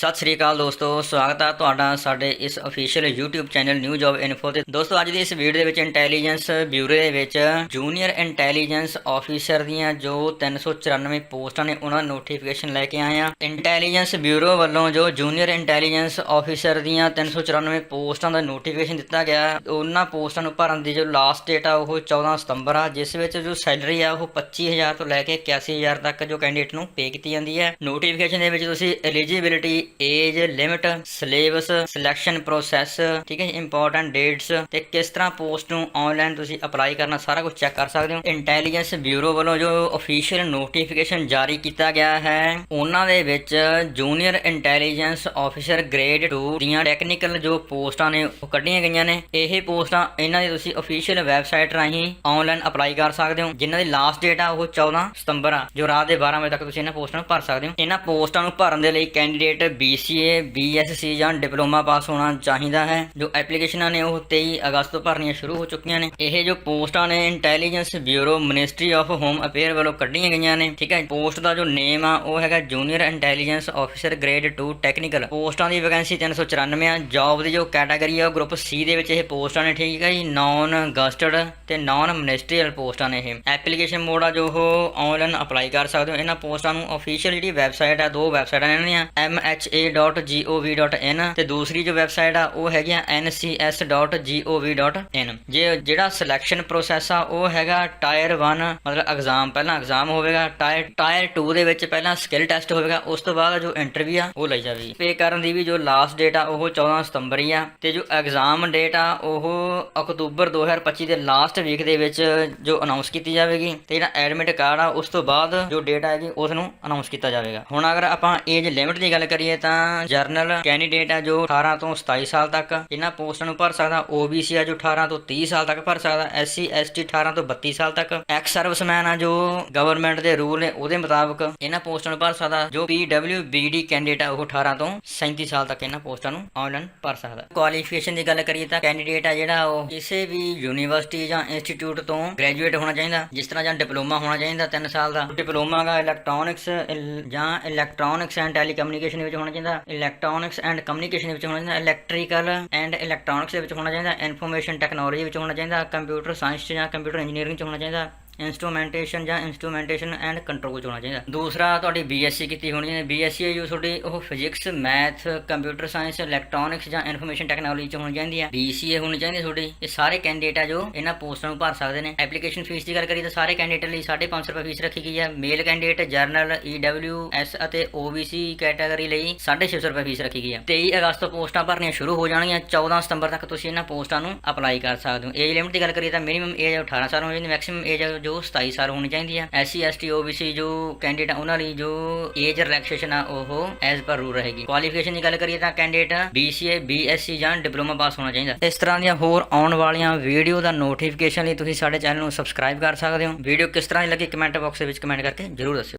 ਸਤਿ ਸ੍ਰੀ ਅਕਾਲ ਦੋਸਤੋ, ਸਵਾਗਤ ਹੈ ਤੁਹਾਡਾ ਸਾਡੇ ਇਸ official YouTube channel new job info ਤੇ। ਦੋਸਤੋ, ਅੱਜ ਦੀ ਇਸ ਵੀਡੀਓ ਦੇ ਵਿੱਚ ਇੰਟੈਲੀਜੈਂਸ ਬਿਊਰੋ ਦੇ ਵਿੱਚ ਜੂਨੀਅਰ ਇੰਟੈਲੀਜੈਂਸ ਆਫੀਸਰ ਦੀਆਂ ਜੋ 394 ਪੋਸਟਾਂ ਨੇ, ਉਹਨਾਂ ਨੋਟੀਫਿਕੇਸ਼ਨ ਲੈ ਕੇ ਆਏ ਆ ਇੰਟੈਲੀਜੈਂਸ ਬਿਊਰੋ ਵੱਲੋਂ ਜੋ ਜੂਨੀਅਰ ਇੰਟੈਲੀਜੈਂਸ ਆਫੀਸਰ ਦੀਆਂ 394 ਪੋਸਟਾਂ ਦਾ ਨੋਟੀਫਿਕੇਸ਼ਨ ਦਿੱਤਾ ਗਿਆ, ਉਹਨਾਂ ਪੋਸਟਾਂ ਨੂੰ ਭਰਨ ਦੀ ਜੋ ਲਾਸਟ ਡੇਟ ਆ, ਉਹ 14 ਸਤੰਬਰ ਆ, ਜਿਸ ਵਿੱਚ ਜੋ ਸੈਲਰੀ ਆ, ਉਹ 25000 ਤੋਂ ਲੈ ਕੇ 81000 ਤੱਕ ਜੋ ਕੈਂਡੀਡੇਟ ਨੂੰ ਪੇ ਕੀਤੀ ਜਾਂਦੀ ਹੈ। ਨੋਟੀਫਿਕੇਸ਼ਨ ਦੇ ਵਿੱਚ ਤੁਸੀਂ eligibility age limit syllabus selection process ਠੀਕ ਹੈ ਇੰਪੋਰਟੈਂਟ ਡੇਟਸ ਤੇ ਕਿਸ ਤਰ੍ਹਾਂ ਪੋਸਟ ਨੂੰ ਆਨਲਾਈਨ ਤੁਸੀਂ ਅਪਲਾਈ ਕਰਨਾ ਸਾਰਾ ਕੁਝ ਚੈੱਕ ਕਰ ਸਕਦੇ ਹੋ। ਇੰਟੈਲੀਜੈਂਸ ਬਿਊਰੋ ਵੱਲੋਂ ਜੋ ਅਫੀਸ਼ੀਅਲ ਨੋਟੀਫਿਕੇਸ਼ਨ ਜਾਰੀ ਕੀਤਾ ਗਿਆ ਹੈ, ਉਹਨਾਂ ਦੇ ਵਿੱਚ ਜੂਨੀਅਰ ਇੰਟੈਲੀਜੈਂਸ ਆਫੀਸਰ ਗ੍ਰੇਡ 2 ਦੀਆਂ ਟੈਕਨੀਕਲ ਜੋ ਪੋਸਟਾਂ ਨੇ ਉਹ ਕੱਢੀਆਂ ਗਈਆਂ ਨੇ। ਇਹ ਪੋਸਟਾਂ ਇਹਨਾਂ ਦੀ ਤੁਸੀਂ ਅਫੀਸ਼ੀਅਲ ਵੈਬਸਾਈਟ ਰਾਹੀਂ ਆਨਲਾਈਨ ਅਪਲਾਈ ਕਰ ਸਕਦੇ ਹੋ। ਜਿਨ੍ਹਾਂ ਦੀ ਲਾਸਟ ਡੇਟ ਆ ਉਹ 14 ਸਤੰਬਰ ਆ, ਜੋ ਰਾਤ ਦੇ 12 ਵਜੇ ਤੱਕ ਤੁਸੀਂ ਇਹਨਾਂ ਪੋਸਟਾਂ ਨੂੰ ਭਰ ਸਕਦੇ ਹੋ। ਇਹਨਾਂ ਪੋਸਟਾਂ ਨੂੰ ਭਰਨ ਦੇ ਲਈ ਕੈਂਡੀਡੇਟ BCA BSc ਜਾਂ ਡਿਪਲੋਮਾ ਪਾਸ ਹੋਣਾ ਚਾਹੀਦਾ ਹੈ। ਜੋ ਐਪਲੀਕੇਸ਼ਨਾਂ ਨੇ ਉਹ 23 ਅਗਸਤ ਤੋਂ ਭਰਨੀਆਂ ਸ਼ੁਰੂ ਹੋ ਚੁੱਕੀਆਂ ਨੇ। ਇਹ ਜੋ ਪੋਸਟਾਂ ਨੇ intelligence bureau ministry of home affair ਵੱਲੋਂ ਕੱਢੀਆਂ ਗਈਆਂ ਨੇ। ਠੀਕ ਹੈ, ਪੋਸਟ ਦਾ ਜੋ ਨੇਮ ਆ, ਉਹ ਹੈਗਾ junior intelligence officer grade 2 technical ਪੋਸਟਾਂ ਦੀ ਵੈਕੈਂਸੀ 394 ਆ। ਜੌਬ ਦੀ ਜੋ ਕੈਟਾਗਰੀ ਆ, ਉਹ ਗਰੁੱਪ ਸੀ ਦੇ ਵਿੱਚ ਇਹ ਪੋਸਟਾਂ ਨੇ, ਠੀਕ ਹੈ ਜੀ। ਨਾਨ ਗਸਟਡ ਤੇ ਨਾਨ ਮਿਨਿਸਟਰੀਅਲ ਪੋਸਟਾਂ ਨੇ ਇਹ। ਐਪਲੀਕੇਸ਼ਨ ਮੋਡ ਆ, ਜੋ ਉਹ ਆਨਲਾਈਨ ਅਪਲਾਈ ਕਰ ਸਕਦੇ ਹੋ। ਇਹਨਾਂ ਪੋਸਟਾਂ ਨੂੰ ਅਫੀਸ਼ੀਅਲ ਜਿਹੜੀ ਵੈਬਸਾਈਟ ਆ, ਦੋ ਵੈਬਸਾਈਟਾਂ ਨੇ ਇਹਨਾਂ ਦੀਆਂ। mha.gov.in ਤੇ ਦੂਸਰੀ ਜੋ ਵੈਬਸਾਈਟ ਆ, ਉਹ ਹੈਗੀ ਆ ncs.gov.in ਜੇ ਜਿਹੜਾ ਸਿਲੈਕਸ਼ਨ ਪ੍ਰੋਸੈਸ ਆ, ਉਹ ਹੈਗਾ ਟਾਇਰ 1 ਮਤਲਬ ਐਗਜ਼ਾਮ ਪਹਿਲਾਂ ਐਗਜ਼ਾਮ ਹੋਵੇਗਾ ਟਾਇਰ ਟਾਇਰ 2 ਦੇ ਵਿੱਚ ਪਹਿਲਾਂ ਸਕਿੱਲ ਟੈਸਟ ਹੋਵੇਗਾ, ਉਸ ਤੋਂ ਬਾਅਦ ਜੋ ਇੰਟਰਵਿਊ ਆ, ਉਹ ਲਈ ਜਾਵੇਗੀ। ਪੇ ਕਰਨ ਦੀ ਵੀ ਜੋ ਲਾਸਟ ਡੇਟ ਆ, ਉਹ 14 ਸਤੰਬਰ ਹੀ ਆ, ਤੇ ਜੋ ਐਗਜ਼ਾਮ ਡੇਟ ਆ, ਉਹ ਅਕਤੂਬਰ 2025 ਦੇ ਲਾਸਟ ਵੀਕ ਦੇ ਵਿੱਚ ਜੋ ਅਨਾਉਂਸ ਕੀਤੀ ਜਾਵੇਗੀ, ਤੇ ਜਿਹੜਾ ਐਡਮਿਟ ਕਾਰਡ ਆ, ਉਸ ਤੋਂ ਬਾਅਦ ਜੋ ਡੇਟ ਆਏਗੀ ਉਸ ਨੂੰ ਅਨਾਉਂਸ ਕੀਤਾ ਜਾਵੇਗਾ। ਹੁਣ ਅਗਰ ਆਪਾਂ ਏਜ ਲਿਮਿਟ ਦੀ ਗੱਲ ਕਰੀਏ ਤਾਂ ਜਰਨਲ ਕੈਂਡੀਡੇਟ ਆ ਜੋ 18 ਤੋਂ 27 ਸਾਲ ਤੱਕ। ਇਹਨਾਂ ਪੋਸਟਾਂ ਨੂੰ ਭਰ ਸਕਦਾ OBC ਆ ਜੋ 18 ਤੋਂ 30 ਸਾਲ ਤੱਕ ਭਰ ਸਕਦਾ। SC ST 18 ਤੋਂ 32 ਸਾਲ ਤੱਕ। ਐਕਸ ਸਰਵਿਸਮੈਨ ਆ ਜੋ ਗਵਰਨਮੈਂਟ ਦੇ ਰੂਲ ਨੇ ਉਹਦੇ ਮੁਤਾਬਕ ਇਹਨਾਂ ਪੋਸਟਾਂ ਨੂੰ ਭਰ ਸਕਦਾ, ਜੋ PWBD ਕੈਂਡੀਡੇਟ ਆ ਉਹ 18 ਤੋਂ 37 ਸਾਲ ਤੱਕ ਇਹਨਾਂ ਪੋਸਟਾਂ ਨੂੰ ਆਨਲਾਈਨ ਭਰ ਸਕਦਾ। ਕੁਆਲੀਫਿਕੇਸ਼ਨ ਦੀ ਗੱਲ ਕਰੀਏ ਤਾਂ ਕੈਂਡੀਡੇਟ ਆ ਜਿਹੜਾ ਉਹ ਕਿਸੇ ਵੀ ਯੂਨੀਵਰਸਿਟੀ ਜਾਂ ਇੰਸਟੀਚਿਊਟ ਤੋਂ ਗ੍ਰੈਜੂਏਟ ਹੋਣਾ ਚਾਹੀਦਾ, ਜਿਸ ਤਰ੍ਹਾਂ ਜਾਂ ਡਿਪਲੋਮਾ ਹੋਣਾ ਚਾਹੀਦਾ 3 ਸਾਲ ਦਾ। ਡਿਪਲੋਮਾ ਦਾ ਇਲੈਕਟ੍ਰੋਨਿਕਸ ਜਾਂ ਇਲੈਕਟ੍ਰੋਨਿਕਸ ਐਂਡ ਟੈਲੀਕਮਿਊਨੀਕੇਸ਼ਨ ਵਿੱਚ ਹੋਣਾ ਚਾਹੀਦਾ ਇਲੈਕਟ੍ਰੋਨਿਕਸ ਐਂਡ ਕਮਿਊਨੀਕੇਸ਼ਨ ਵਿੱਚ ਹੋਣਾ ਚਾਹੀਦਾ ਇਲੈਕਟ੍ਰੀਕਲ ਐਂਡ ਇਲੈਕਟ੍ਰੋਨਿਕਸ ਦੇ ਵਿੱਚ ਹੋਣਾ ਚਾਹੀਦਾ ਇਨਫੋਰਮੇਸ਼ਨ ਟੈਕਨੋਲੋਜੀ ਵਿੱਚ ਹੋਣਾ ਚਾਹੀਦਾ ਕੰਪਿਊਟਰ ਸਾਇੰਸ ਜਾਂ ਕੰਪਿਊਟਰ ਇੰਜੀਨੀਅਰਿੰਗ ਚ ਹੋਣਾ ਚਾਹੀਦਾ। ਇਨਸਟਰੂਮੈਂਟੇਸ਼ਨ ਜਾਂ ਇਨਸਟਰੂਮੈਂਟੇਸ਼ਨ ਐਂਡ ਕੰਟਰੋਲ ਚ ਹੋਣਾ ਚਾਹੀਦਾ। ਦੂਸਰਾ, ਤੁਹਾਡੀ ਬੀਐਸਸੀ ਕੀਤੀ ਹੋਣੀ ਚਾਹੀਦੀ ਬੀਐਸਸੀ ਹੈ ਜੋ ਤੁਹਾਡੀ ਉਹ physics math computer science electronics ਜਾਂ ਇਨਫੋਰਮੇਸ਼ਨ ਟੈਕਨੋਲੋਜੀ ਚ ਹੋਣੀ ਚਾਹੀਦੀ ਹੈ। ਬੀਸੀਏ ਹੋਣੀ ਚਾਹੀਦੀ ਹੈ ਤੁਹਾਡੀ। ਇਹ ਸਾਰੇ ਕੈਂਡੀਡੇਟ ਆ ਜੋ ਇਹਨਾਂ ਪੋਸਟਾਂ ਨੂੰ ਭਰ ਸਕਦੇ ਨੇ। ਐਪਲੀਕੇਸ਼ਨ ਫੀਸ ਦੀ ਗੱਲ ਕਰੀਏ ਤਾਂ ਸਾਰੇ ਕੈਂਡੀਡੇਟ ਲਈ 550 ਰੁਪਏ ਫੀਸ ਰੱਖੀ ਗਈ ਹੈ। ਮੇਲ ਕੈਂਡੀਡੇਟ ਜਰਨਲ ਈਡਬਲਯੂਐਸ ਅਤੇ ਓਬੀਸੀ ਕੈਟਾਗਰੀ ਲਈ 650 ਰੁਪਏ ਫੀਸ ਰੱਖੀ ਗਈ ਹੈ। 23 ਅਗਸਤ ਤੋਂ ਪੋਸਟਾਂ ਭਰਨੀਆਂ ਸ਼ੁਰੂ ਹੋ ਜਾਣਗੀਆਂ। 14 ਸਤੰਬਰ ਤੱਕ ਤੁਸੀਂ ਇਹਨਾਂ ਪੋਸਟਾਂ ਨੂੰ ਅਪਲਾਈ ਕਰ ਸਕਦੇ ਹੋ। ਏਜ ਲਿਮਿਟ ਦੀ ਗੱਲ ਕਰੀਏ ਤਾਂ ਮਿਨੀਮਮ ਏਜ 18 ਸਾਲ ਹੋਣੀ ਚਾਹੀਦੀ ਮੈਕਸਿਮਮ ਏਜ ਜੋ 27 ਸਾਲ ਹੋਣੀ ਚਾਹੀਦੀ ਹੈ ਐਸਸੀ, ਐਸਟੀ, ਓਬੀਸੀ ਜੋ ਕੈਂਡੀਡੇਟ ਉਹਨਾਂ ਲਈ ਜੋ ਏਜ ਰਿਲੈਕਸੇਸ਼ਨ ਆ, ਉਹ ਐਜ਼ ਪਰ ਰੂਲ ਰਹੇਗੀ। ਕੁਆਲੀਫਿਕੇਸ਼ਨ ਦੀ ਗੱਲ ਕਰੀਏ ਤਾਂ ਕੈਂਡੀਡੇਟ BCA BSc ਜਾਂ ਡਿਪਲੋਮਾ ਪਾਸ ਹੋਣਾ ਚਾਹੀਦਾ। ਇਸ ਤਰ੍ਹਾਂ ਦੀਆਂ ਹੋਰ ਆਉਣ ਵਾਲੀਆਂ ਵੀਡੀਓ ਦਾ ਨੋਟੀਫਿਕੇਸ਼ਨ ਲਈ ਤੁਸੀਂ ਸਾਡੇ ਚੈਨਲ ਨੂੰ ਸਬਸਕ੍ਰਾਈਬ ਕਰ ਸਕਦੇ ਹੋ। ਵੀਡੀਓ ਕਿਸ ਤਰ੍ਹਾਂ ਦੀ ਲੱਗੀ ਕਮੈਂਟ ਬਾਕਸ ਦੇ ਵਿੱਚ ਕਮੈਂਟ ਕਰਕੇ ਜਰੂਰ ਦੱਸਿਓ।